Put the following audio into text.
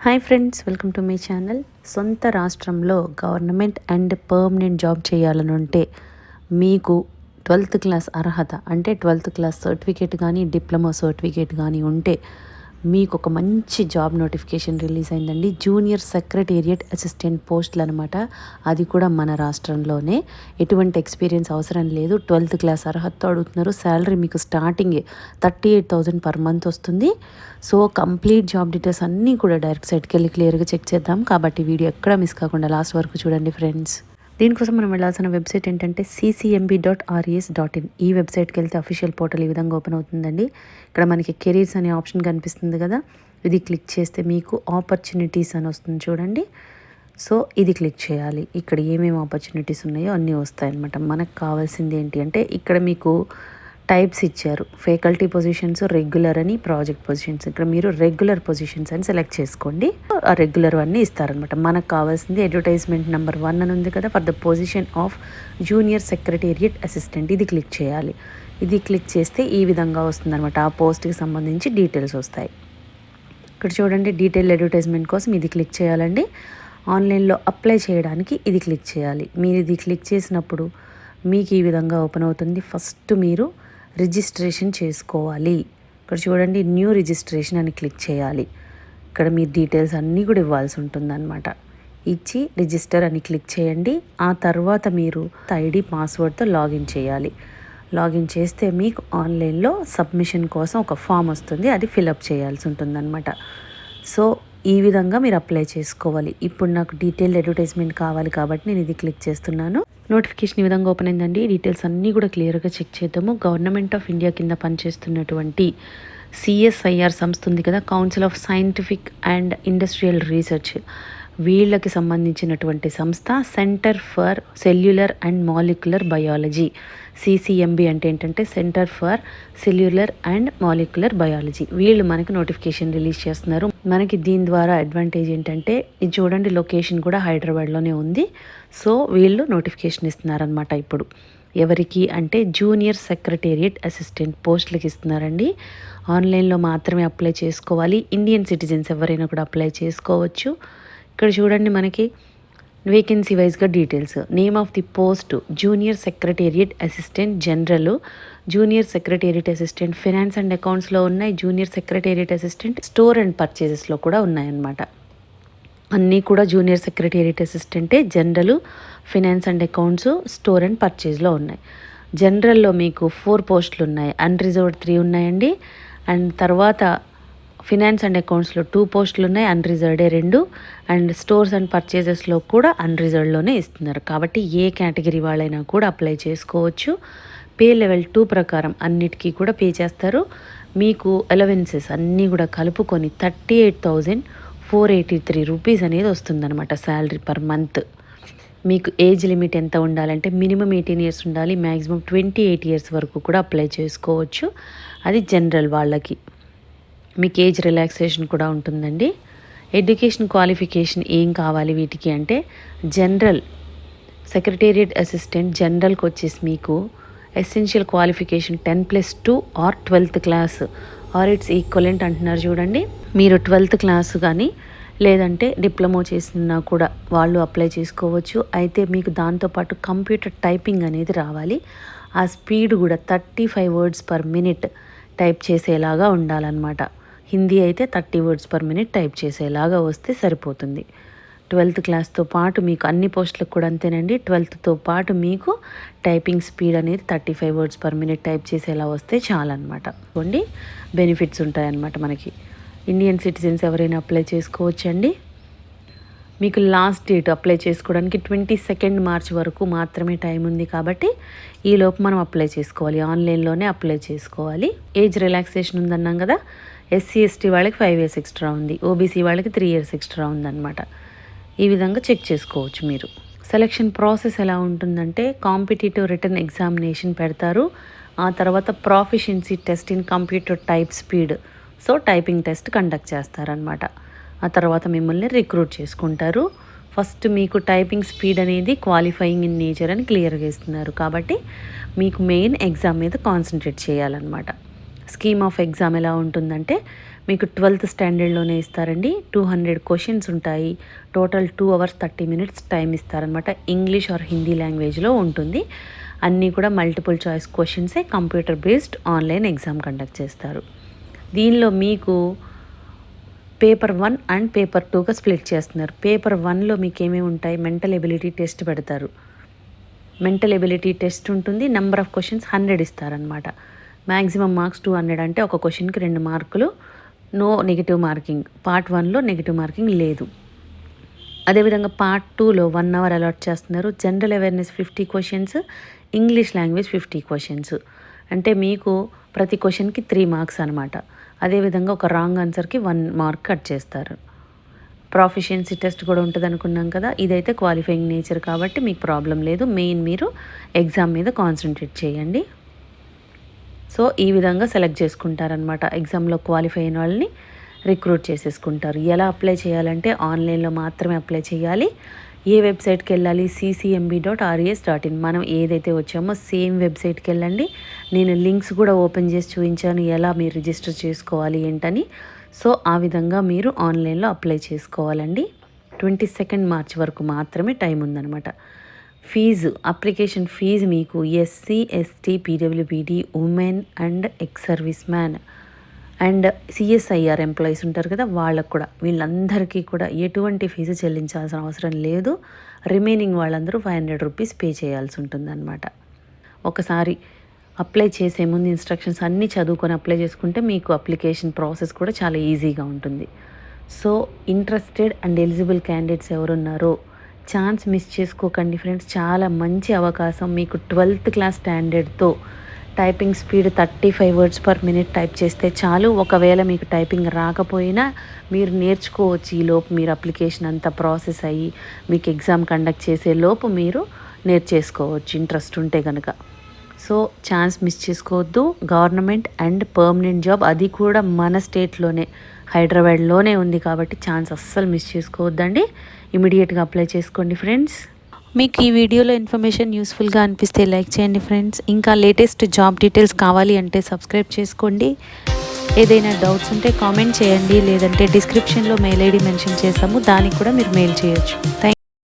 Hi friends welcome to my channel. సొంత రాష్ట్రంలో government and permanent job చేయాలని ఉంటే మీకు ట్వెల్త్ క్లాస్ అర్హత అంటే ట్వెల్త్ క్లాస్ సర్టిఫికేట్ కానీ డిప్లొమా సర్టిఫికేట్ కానీ ఉంటే మీకు ఒక మంచి జాబ్ నోటిఫికేషన్ రిలీజ్ అయిందండి. జూనియర్ సెక్రటేరియట్ అసిస్టెంట్ పోస్టులు అనమాట అది కూడా మన రాష్ట్రంలోనే. ఎటువంటి ఎక్స్పీరియన్స్ అవసరం లేదు. ట్వెల్త్ క్లాస్ అర్హత అడుగుతున్నారు. శాలరీ మీకు starting thirty eight thousand per month వస్తుంది. సో కంప్లీట్ జాబ్ డీటెయిల్స్ అన్నీ కూడా డైరెక్ట్ సైట్కి వెళ్ళి క్లియర్గా చెక్ చేద్దాం. కాబట్టి వీడియో ఎక్కడ మిస్ కాకుండా లాస్ట్ వరకు చూడండి ఫ్రెండ్స్. దీనికోసం మనం వెళ్ళాల్సిన వెబ్సైట్ ఏంటంటే CCMB dot RES dot in ఈ వెబ్సైట్కి వెళ్తే అఫీషియల్ పోర్టల్ ఈ విధంగా ఓపెన్ అవుతుందండి. ఇక్కడ మనకి కెరీర్స్ అనే ఆప్షన్ కనిపిస్తుంది కదా. ఇది క్లిక్ చేస్తే మీకు ఆపర్చునిటీస్ అని వస్తుంది చూడండి. సో ఇది క్లిక్ చేయాలి. ఇక్కడ ఏమేమి ఆపర్చునిటీస్ ఉన్నాయో అన్నీ వస్తాయన్నమాట. మనకు కావాల్సింది ఏంటి అంటే ఇక్కడ మీకు టైప్స్ ఇచ్చారు. ఫేకల్టీ పొజిషన్స్ రెగ్యులర్ అని ప్రాజెక్ట్ పొజిషన్స్ ఇక్కడ మీరు రెగ్యులర్ పొజిషన్స్ అని సెలెక్ట్ చేసుకోండి. ఆ రెగ్యులర్ అన్నీ ఇస్తారనమాట మనకు కావాల్సింది అడ్వర్టైజ్మెంట్ నెంబర్ వన్ అని ఉంది కదా for the position of junior secretariat assistant ఇది క్లిక్ చేయాలి. ఇది క్లిక్ చేస్తే ఈ విధంగా వస్తుందన్నమాట. ఆ పోస్ట్కి సంబంధించి డీటెయిల్స్ వస్తాయి. ఇక్కడ చూడండి డీటెయిల్ అడ్వర్టైజ్మెంట్ కోసం ఇది క్లిక్ చేయాలండి. ఆన్లైన్లో అప్లై చేయడానికి ఇది క్లిక్ చేయాలి. మీరు ఇది క్లిక్ చేసినప్పుడు మీకు ఈ విధంగా ఓపెన్ అవుతుంది. ఫస్ట్ మీరు రిజిస్ట్రేషన్ చేసుకోవాలి. ఇక్కడ చూడండి న్యూ రిజిస్ట్రేషన్ అని క్లిక్ చేయాలి. ఇక్కడ మీ డీటెయిల్స్ అన్నీ కూడా ఇవ్వాల్సి ఉంటుందన్నమాట. ఇచ్చి రిజిస్టర్ అని క్లిక్ చేయండి. ఆ తర్వాత మీరు ఐడి పాస్వర్డ్తో లాగిన్ చేయాలి. లాగిన్ చేస్తే మీకు ఆన్లైన్లో సబ్మిషన్ కోసం ఒక ఫామ్ వస్తుంది. అది ఫిలప్ చేయాల్సి ఉంటుందన్నమాట. సో ఈ విధంగా మీరు అప్లై చేసుకోవాలి. ఇప్పుడు నాకు డీటెయిల్ అడ్వర్టైజ్మెంట్ కావాలి కాబట్టి నేను ఇది క్లిక్ చేస్తున్నాను. నోటిఫికేషన్ ఈ విధంగా ఓపెన్ అయిందండి. డీటెయిల్స్ అన్నీ కూడా క్లియర్గా చెక్ చేద్దాము. గవర్నమెంట్ ఆఫ్ ఇండియా కింద పనిచేస్తున్నటువంటి సిఎస్ఐఆర్ సంస్థ ఉంది కదా council of scientific and industrial research వీళ్ళకి సంబంధించినటువంటి సంస్థ centre for cellular and molecular biology CCMB అంటే ఏంటంటే centre for cellular and molecular biology వీళ్ళు మనకి నోటిఫికేషన్ రిలీజ్ చేస్తున్నారు. మనకి దీని ద్వారా అడ్వాంటేజ్ ఏంటంటే ఇది చూడండి లొకేషన్ కూడా హైదరాబాద్లోనే ఉంది. సో వీళ్ళు నోటిఫికేషన్ ఇస్తున్నారనమాట ఇప్పుడు. ఎవరికి అంటే జూనియర్ సెక్రటేరియట్ అసిస్టెంట్ పోస్టులకి ఇస్తున్నారండి. ఆన్లైన్లో మాత్రమే అప్లై చేసుకోవాలి. ఇండియన్ సిటిజన్స్ ఎవరైనా కూడా అప్లై చేసుకోవచ్చు. ఇక్కడ చూడండి మనకి వేకెన్సీ వైజ్గా details name of the post junior secretariat assistant general junior secretariat assistant finance and అకౌంట్స్లో ఉన్నాయి. Junior secretariat assistant store and పర్చేజెస్లో కూడా ఉన్నాయన్నమాట. అన్నీ కూడా junior secretariat అసిస్టెంటే general finance and accounts store and పర్చేజ్లో ఉన్నాయి. జనరల్లో మీకు ఫోర్ పోస్టులు ఉన్నాయి. అన్రిజర్వ్డ్ త్రీ ఉన్నాయండి. అండ్ తర్వాత ఫినాన్స్ అండ్ అకౌంట్స్లో టూ పోస్టులు ఉన్నాయి అన్రిజర్వ్డే రెండు అండ్ స్టోర్స్ అండ్ పర్చేజెస్లో కూడా అన్రిజర్వ్డ్లోనే ఇస్తున్నారు. కాబట్టి ఏ కేటగిరీ వాళ్ళైనా కూడా అప్లై చేసుకోవచ్చు. పే లెవెల్ టూ ప్రకారం అన్నిటికీ కూడా పే చేస్తారు. మీకు అలవెన్సెస్ అన్నీ కూడా కలుపుకొని thirty eight thousand four eighty three rupees అనేది వస్తుందన్నమాట శాలరీ పర్ మంత్ మీకు ఏజ్ లిమిట్ ఎంత ఉండాలంటే మినిమం ఎయిటీన్ ఇయర్స్ ఉండాలి మ్యాక్సిమం ట్వంటీ ఎయిట్ ఇయర్స్ వరకు కూడా అప్లై చేసుకోవచ్చు. అది జనరల్ వాళ్ళకి. మీకు ఏజ్ రిలాక్సేషన్ కూడా ఉంటుందండి. ఎడ్యుకేషన్ క్వాలిఫికేషన్ ఏం కావాలి వీటికి అంటే జనరల్ సెక్రటేరియట్ అసిస్టెంట్ జనరల్కి వచ్చేసి మీకు essential qualification ten plus two or twelfth class or its equivalent అంటున్నారు చూడండి. మీరు ట్వెల్త్ క్లాస్ కానీ లేదంటే డిప్లొమా చేసినా కూడా వాళ్ళు అప్లై చేసుకోవచ్చు. అయితే మీకు దాంతోపాటు కంప్యూటర్ టైపింగ్ అనేది రావాలి. ఆ స్పీడ్ కూడా thirty five words per minute type చేసేలాగా ఉండాలన్నమాట. హిందీ అయితే thirty words per minute type చేసేలాగా వస్తే సరిపోతుంది. ట్వెల్త్ క్లాస్తో పాటు మీకు అన్ని పోస్టులకు కూడా అంతేనండి. ట్వెల్త్తో పాటు మీకు టైపింగ్ స్పీడ్ అనేది thirty five words per minute type చేసేలా వస్తే చాలన్నమాట. కొన్ని బెనిఫిట్స్ ఉంటాయన్నమాట మనకి. ఇండియన్ సిటిజన్స్ ఎవరైనా అప్లై చేసుకోవచ్చండి? మీకు లాస్ట్ డేట్ అప్లై చేసుకోవడానికి ట్వంటీ సెకండ్ మార్చ్ వరకు మాత్రమే టైం ఉంది కాబట్టి ఈలోపు మనం అప్లై చేసుకోవాలి. ఆన్లైన్లోనే అప్లై చేసుకోవాలి. ఏజ్ రిలాక్సేషన్ ఉందన్నాం కదా ఎస్సీ ఎస్టీ వాళ్ళకి ఫైవ్ ఇయర్స్ ఎక్స్ట్రా ఉంది. ఓబీసీ వాళ్ళకి త్రీ ఇయర్స్ ఎక్స్ట్రా ఉందన్నమాట. ఈ విధంగా చెక్ చేసుకోవచ్చు మీరు. సెలక్షన్ ప్రాసెస్ ఎలా ఉంటుందంటే కాంపిటేటివ్ రిటర్న్ ఎగ్జామినేషన్ పెడతారు. ఆ తర్వాత proficiency test in computer type speed. So typing test conduct చేస్తారనమాట ఆ తర్వాత మిమ్మల్ని రిక్రూట్ చేసుకుంటారు. ఫస్ట్ మీకు టైపింగ్ స్పీడ్ అనేది క్వాలిఫైయింగ్ ఇన్ నేచర్ అని క్లియర్గా ఇస్తున్నారు. కాబట్టి మీకు మెయిన్ ఎగ్జామ్ మీద కాన్సన్ట్రేట్ చేయాలన్నమాట. స్కీమ్ ఆఫ్ ఎగ్జామ్ ఎలా ఉంటుందంటే మీకు ట్వెల్త్ స్టాండర్డ్లోనే ఇస్తారండి. టూ హండ్రెడ్ క్వశ్చన్స్ ఉంటాయి. Total two hours thirty minutes time ఇస్తారనమాట. ఇంగ్లీష్ ఆర్ హిందీ లాంగ్వేజ్లో ఉంటుంది. అన్నీ కూడా multiple choice క్వశ్చన్సే computer based online exam conduct చేస్తారు. దీనిలో మీకు పేపర్ వన్ అండ్ పేపర్ టూగా స్ప్లిట్ చేస్తున్నారు. పేపర్ వన్లో మీకు ఏమేమి ఉంటాయి? మెంటల్ ఎబిలిటీ టెస్ట్ పెడతారు. మెంటల్ ఎబిలిటీ టెస్ట్ ఉంటుంది. నెంబర్ ఆఫ్ క్వశ్చన్స్ హండ్రెడ్ ఇస్తారనమాట. మ్యాక్సిమం మార్క్స్ టూ హండ్రెడ్ అంటే ఒక క్వశ్చన్కి రెండు మార్కులు నో నెగిటివ్ మార్కింగ్. పార్ట్ వన్లో నెగిటివ్ మార్కింగ్ లేదు. అదేవిధంగా పార్ట్ టూలో వన్ అవర్ అలాట్ చేస్తున్నారు. General awareness fifty questions English language fifty questions. అంటే మీకు ప్రతి క్వశ్చన్కి త్రీ మార్క్స్ అనమాట అదేవిధంగా ఒక రాంగ్ ఆన్సర్కి వన్ మార్క్ కట్ చేస్తారు. ప్రాఫిషియన్సీ టెస్ట్ కూడా ఉంటుంది అనుకున్నాం కదా ఇదైతే క్వాలిఫైయింగ్ నేచర్ కాబట్టి మీకు ప్రాబ్లం లేదు. మెయిన్ మీరు ఎగ్జామ్ మీద కాన్సన్ట్రేట్ చేయండి. సో ఈ విధంగా సెలెక్ట్ చేసుకుంటారనమాట ఎగ్జామ్లో క్వాలిఫై అయిన వాళ్ళని రిక్రూట్ చేసేసుకుంటారు. ఎలా అప్లై చేయాలంటే ఆన్లైన్లో మాత్రమే అప్లై చేయాలి. ఏ వెబ్సైట్కి వెళ్ళాలి? CCMB dot RES dot in మనం ఏదైతే వచ్చామో సేమ్ వెబ్సైట్కి వెళ్ళండి. నేను లింక్స్ కూడా ఓపెన్ చేసి చూపించాను. ఎలా మీరు రిజిస్టర్ చేసుకోవాలి ఏంటని. సో ఆ విధంగా మీరు ఆన్లైన్లో అప్లై చేసుకోవాలండి. ట్వంటీ సెకండ్ మార్చ్ వరకు మాత్రమే టైం ఉందన్నమాట. ఫీజు అప్లికేషన్ ఫీజు మీకు SC ST PWBD women and ex service man and CSIR employees ఉంటారు కదా వాళ్ళకు కూడా వీళ్ళందరికీ కూడా ఎటువంటి ఫీజు చెల్లించాల్సిన అవసరం లేదు. రిమైనింగ్ వాళ్ళందరూ ఫైవ్ హండ్రెడ్ రూపీస్ పే చేయాల్సి ఉంటుందన్నమాట. ఒకసారి అప్లై చేసే ముందు ఇన్స్ట్రక్షన్స్ అన్నీ చదువుకొని అప్లై చేసుకుంటే మీకు అప్లికేషన్ ప్రాసెస్ కూడా చాలా ఈజీగా ఉంటుంది. So interested and eligible candidates ఎవరున్నారో ఛాన్స్ మిస్ చేసుకోకండి ఫ్రెండ్స్ చాలా మంచి అవకాశం. మీకు twelfth class స్టాండర్డ్తో typing speed thirty five words per minute type చేస్తే చాలు. ఒకవేళ మీకు టైపింగ్ రాకపోయినా మీరు నేర్చుకోవచ్చు ఈ లోపు. మీరు అప్లికేషన్ అంతా ప్రాసెస్ అయ్యి మీకు ఎగ్జామ్ కండక్ట్ చేసే లోపు మీరు నేర్చేసుకోవచ్చు. ఇంట్రెస్ట్ ఉంటే కనుక సో ఛాన్స్ మిస్ చేసుకోవద్దు. గవర్నమెంట్ అండ్ పర్మనెంట్ జాబ్ అది కూడా మన స్టేట్లోనే హైదరాబాద్లోనే ఉంది కాబట్టి ఛాన్స్ అస్సలు మిస్ చేసుకోవద్దండి. ఇమీడియట్గా అప్లై చేసుకోండి ఫ్రెండ్స్. మీకు ఈ వీడియోలో ఇన్ఫర్మేషన్ యూస్ఫుల్గా అనిపిస్తే లైక్ చేయండి ఫ్రెండ్స్. ఇంకా లేటెస్ట్ జాబ్ డీటెయిల్స్ కావాలి అంటే సబ్స్క్రైబ్ చేసుకోండి. ఏదైనా డౌట్స్ ఉంటే కామెంట్ చేయండి. లేదంటే డిస్క్రిప్షన్లో మెయిల్ ఐడి మెన్షన్ చేసాము దానికి కూడా మీరు మెయిల్ చేయొచ్చు. థ్యాంక్